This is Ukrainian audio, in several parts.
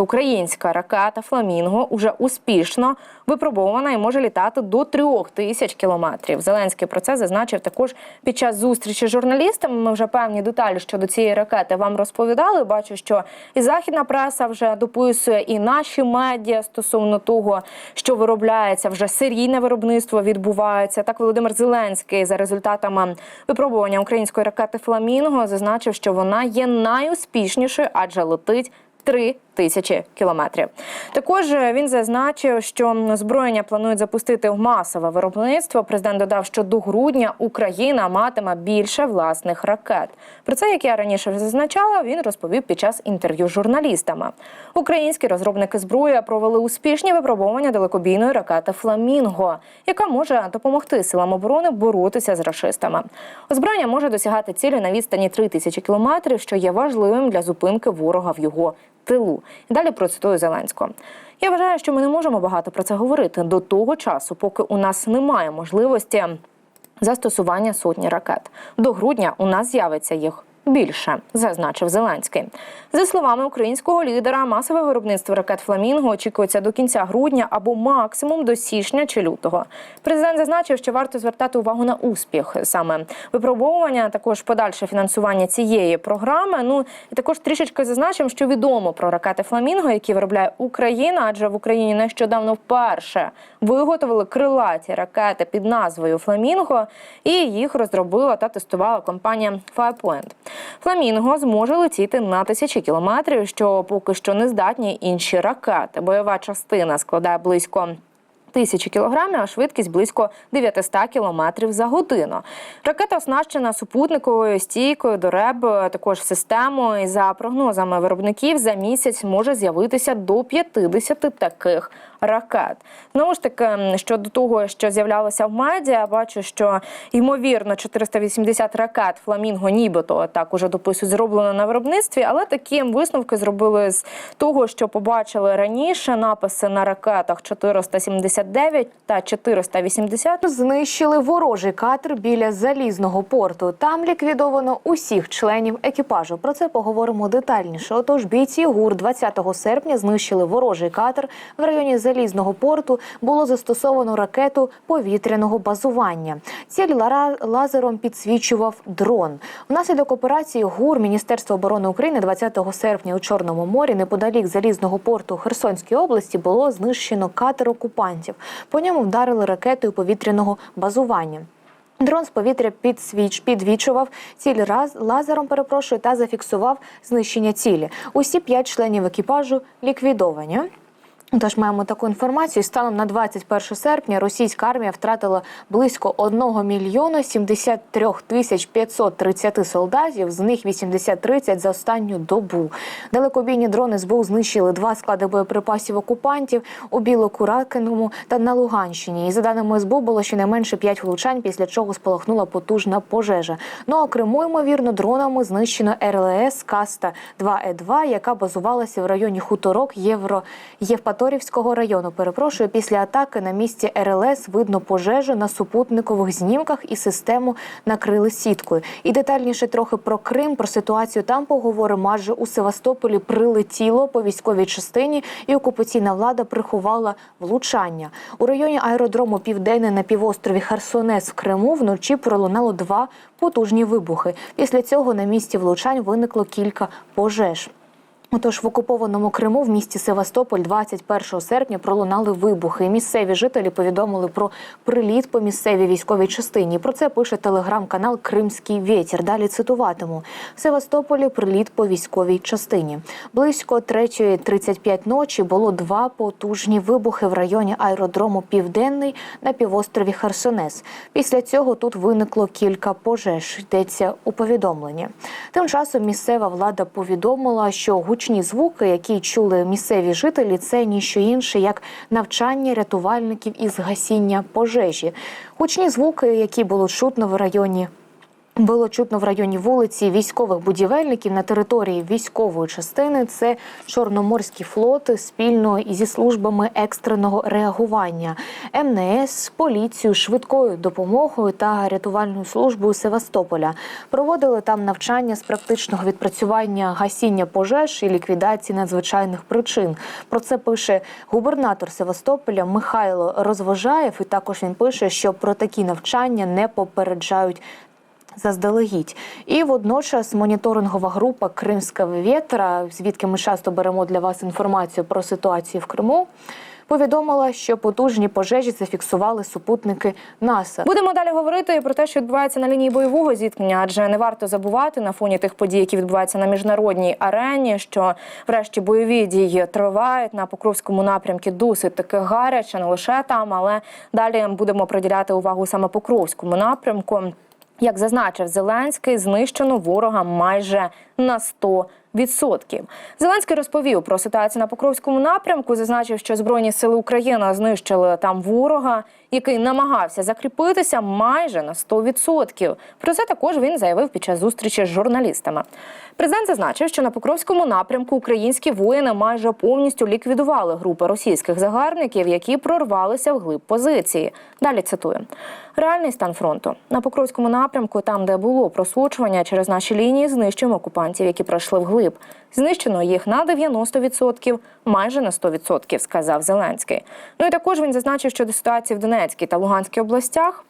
Українська ракета Фламінго уже успішно випробована і може літати до трьох тисяч кілометрів. Зеленський про це зазначив також під час зустрічі з журналістами. Ми вже певні деталі щодо цієї ракети вам розповідали. Бачу, що і західна преса вже дописує, і наші медіа стосовно того, що виробляється вже серійне виробництво відбувається. Так Володимир Зеленський за результатами випробування української ракети Фламінго зазначив, що вона є найуспішнішою, адже летить. Три тисячі кілометрів. Також він зазначив, що озброєння планують запустити в масове виробництво. Президент додав, що до грудня Україна матиме більше власних ракет. Про це, як я раніше зазначала, він розповів під час інтерв'ю з журналістами. Українські розробники зброї провели успішні випробування далекобійної ракети Фламінго, яка може допомогти силам оборони боротися з рашистами. Озброєння може досягати цілі на відстані 3 тисячі кілометрів, що є важливим для зупинки ворога в його тилу. І далі процитую Зеленського. Я вважаю, що ми не можемо багато про це говорити до того часу, поки у нас немає можливості застосування сотні ракет. До грудня у нас з'явиться їх. Більше зазначив Зеленський. За словами українського лідера, масове виробництво ракет Фламінго очікується до кінця грудня або максимум до січня чи лютого. Президент зазначив, що варто звертати увагу на успіх саме випробовування, також подальше фінансування цієї програми. Ну і також трішечки зазначимо, що відомо про ракети Фламінго, які виробляє Україна, адже в Україні нещодавно вперше виготовили крилаті ракети під назвою Фламінго, і їх розробила та тестувала компанія Firepoint. Фламінго зможе летіти на тисячі кілометрів, що поки що не здатні інші ракети. Бойова частина складає близько. Тисячі кілограмів, а швидкість близько 900 кілометрів за годину. Ракета оснащена супутниковою стійкою до РЕБ, також системою. За прогнозами виробників за місяць може з'явитися до 50 таких ракет. Знову ж таки, щодо того, що з'являлося в медіа, бачу, що ймовірно 480 ракет Фламінго, нібито так уже дописують, зроблено на виробництві, але такі висновки зробили з того, що побачили раніше написи на ракетах 479 та 480. Знищили ворожий катер біля залізного порту. Там ліквідовано усіх членів екіпажу. Про це поговоримо детальніше. Отож, бійці ГУР 20 серпня знищили ворожий катер в районі залізного порту. Було застосовано ракету повітряного базування. Ціль лазером підсвічував дрон. Внаслідок операції ГУР Міністерства оборони України 20 серпня у Чорному морі неподалік залізного порту Херсонської області було знищено катер окупантів. По ньому вдарили ракетою повітряного базування. Дрон з повітря підсвіч підвічував ціль раз лазером, перепрошую, та зафіксував знищення цілі. Усі п'ять членів екіпажу ліквідовані. Тож маємо таку інформацію. Станом на 21 серпня російська армія втратила близько 1 мільйона 73 тисяч 530 солдатів, з них 80-30 за останню добу. Далекобійні дрони СБУ знищили два склади боєприпасів окупантів у Білокуракиному та на Луганщині. І за даними СБУ було щонайменше 5 влучань, після чого спалахнула потужна пожежа. Ну а Криму, ймовірно, дронами знищено РЛС Каста 2 е 2 яка базувалася в районі Хуторок Євро Євпаторівського району. Перепрошую, після атаки на місці РЛС видно пожежу на супутникових знімках і систему накрили сіткою. І детальніше трохи про Крим, про ситуацію там поговоримо. Адже у Севастополі прилетіло по військовій частині, і окупаційна влада приховала влучання. У районі аеродрому Південне на півострові Херсонес в Криму вночі пролунало два потужні вибухи. Після цього на місці влучань виникло кілька пожеж. Отож, в окупованому Криму в місті Севастополь 21 серпня пролунали вибухи. Місцеві жителі повідомили про приліт по місцевій військовій частині. Про це пише телеграм-канал Кримський вітер. Далі цитуватиму в Севастополі. Приліт по військовій частині. Близько 3.35 ночі було два потужні вибухи в районі аеродрому Південний на півострові Херсонес. Після цього тут виникло кілька пожеж. Йдеться у повідомленні. Тим часом місцева влада повідомила, що гучні звуки, які чули місцеві жителі, це ніщо інше, як навчання рятувальників із гасіння пожежі. Гучні звуки, які було чутно в районі Було чутно в районі вулиці військових будівельників на території військової частини. Це Чорноморський флот спільно зі службами екстреного реагування, МНС, поліцією, швидкою допомогою та рятувальною службою Севастополя. Проводили там навчання з практичного відпрацювання гасіння пожеж і ліквідації надзвичайних причин. Про це пише губернатор Севастополя Михайло Розвожаєв. І також він пише, що про такі навчання не попереджають заздалегідь. І водночас моніторингова група Кримська вєтра, звідки ми часто беремо для вас інформацію про ситуацію в Криму. Повідомила, що потужні пожежі зафіксували супутники НАСА. Будемо далі говорити про те, що відбувається на лінії бойового зіткнення, адже не варто забувати на фоні тих подій, які відбуваються на міжнародній арені, що врешті бойові дії тривають на Покровському напрямку досить таки гаряче, не лише там, але далі будемо приділяти увагу саме Покровському напрямку. Як зазначив Зеленський, знищено ворога майже на 100%. Відсотків Зеленський розповів про ситуацію на Покровському напрямку. Зазначив, що збройні сили України знищили там ворога, який намагався закріпитися майже на 100%. Про це також він заявив під час зустрічі з журналістами. Президент зазначив, що на Покровському напрямку українські воїни майже повністю ліквідували групи російських загарбників, які прорвалися в глиб позиції. Далі цитую: реальний стан фронту на Покровському напрямку, там де було просочування через наші лінії, знищуємо окупантів, які пройшли вглиб. Знищено їх на 90%, майже на 100%, сказав Зеленський. Ну і також він зазначив, що до ситуації в Донецькій та Луганській областях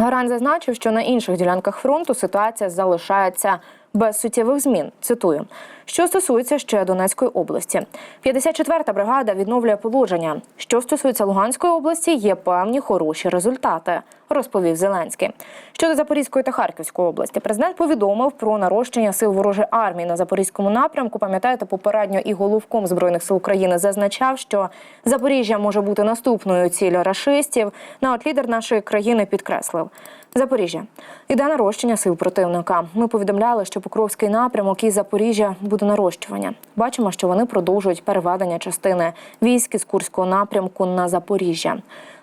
Гаран зазначив, що на інших ділянках фронту ситуація залишається без суттєвих змін. Цитую, що стосується ще Донецької області, 54-та бригада відновлює положення. Що стосується Луганської області, є певні хороші результати, розповів Зеленський. Щодо Запорізької та Харківської області, президент повідомив про нарощення сил ворожої армії на запорізькому напрямку. Пам'ятаєте, попередньо і головком збройних сил України зазначав, що Запоріжжя може бути наступною ціллю рашистів. На от лідер нашої країни підкреслив. Запоріжжя іде нарощення сил противника. Ми повідомляли, що Покровський напрямок і Запоріжжя буде нарощування. Бачимо, що вони продовжують переведення частини військ із Курського напрямку на Запоріжжя.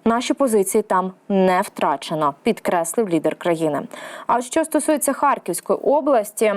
Наші позиції там не втрачено, підкреслив лідер країни. А от що стосується Харківської області.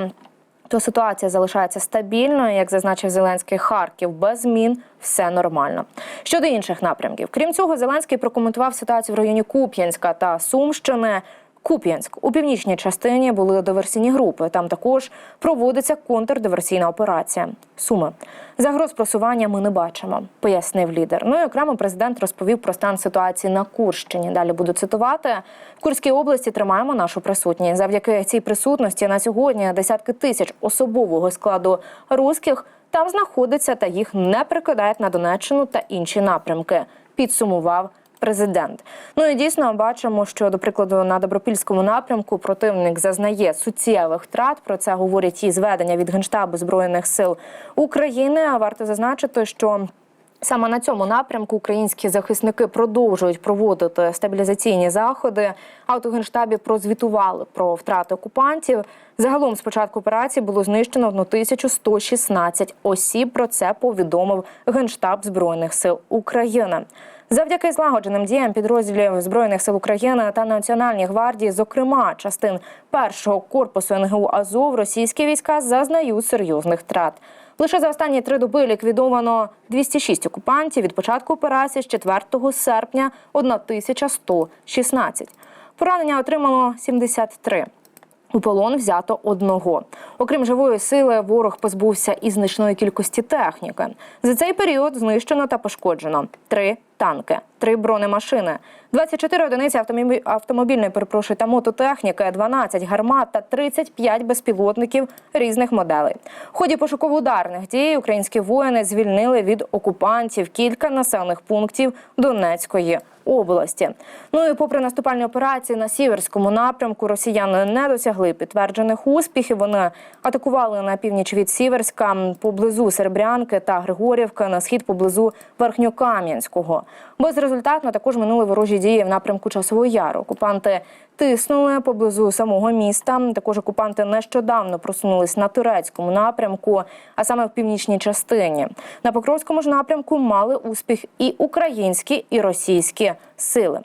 То ситуація залишається стабільною, як зазначив Зеленський, Харків без змін все нормально. Щодо інших напрямків, крім цього, Зеленський прокоментував ситуацію в районі Куп'янська та Сумщини. Куп'янськ у північній частині були диверсійні групи. Там також проводиться контрдиверсійна операція. Суми загроз просування ми не бачимо, пояснив лідер. Ну і окремо президент розповів про стан ситуації на Курщині. Далі буду цитувати в Курській області. Тримаємо нашу присутність. Завдяки цій присутності на сьогодні десятки тисяч особового складу руських там знаходиться та їх не прикидають на Донеччину та інші напрямки. Підсумував президент. Ну і дійсно бачимо, що до прикладу на добропільському напрямку противник зазнає суттєвих втрат. Про це говорять і зведення від генштабу збройних сил України. А варто зазначити, що Саме на цьому напрямку українські захисники продовжують проводити стабілізаційні заходи. А генштабі прозвітували про втрати окупантів. Загалом з початку операції було знищено 1116 осіб. Про це повідомив генштаб збройних сил України. Завдяки злагодженим діям підрозділів збройних сил України та Національній гвардії, зокрема частин першого корпусу НГУ Азов, російські війська зазнають серйозних втрат. Лише за останні три доби ліквідовано 206 окупантів від початку операції з 4 серпня 1116. Поранення отримало 73. У полон взято одного. Окрім живої сили, ворог позбувся і значної кількості техніки. За цей період знищено та пошкоджено три танки, три бронемашини, 24 одиниці автомобі- автомобільної перепрошую, та мототехніки, 12 гармат та 35 безпілотників різних моделей. В ході пошуково-ударних дій українські воїни звільнили від окупантів кілька населених пунктів Донецької області. Ну і попри наступальні операції на сіверському напрямку, росіяни не досягли підтверджених успіхів. Вони атакували на північ від Сіверська поблизу Серебрянки та Григорівки, на схід поблизу Верхньокам'янського. Безрезультатно також минули ворожі дії в напрямку Часового Яру. Окупанти тиснули поблизу самого міста. Також окупанти нещодавно просунулись на турецькому напрямку, а саме в північній частині. На Покровському ж напрямку мали успіх і українські, і російські сили.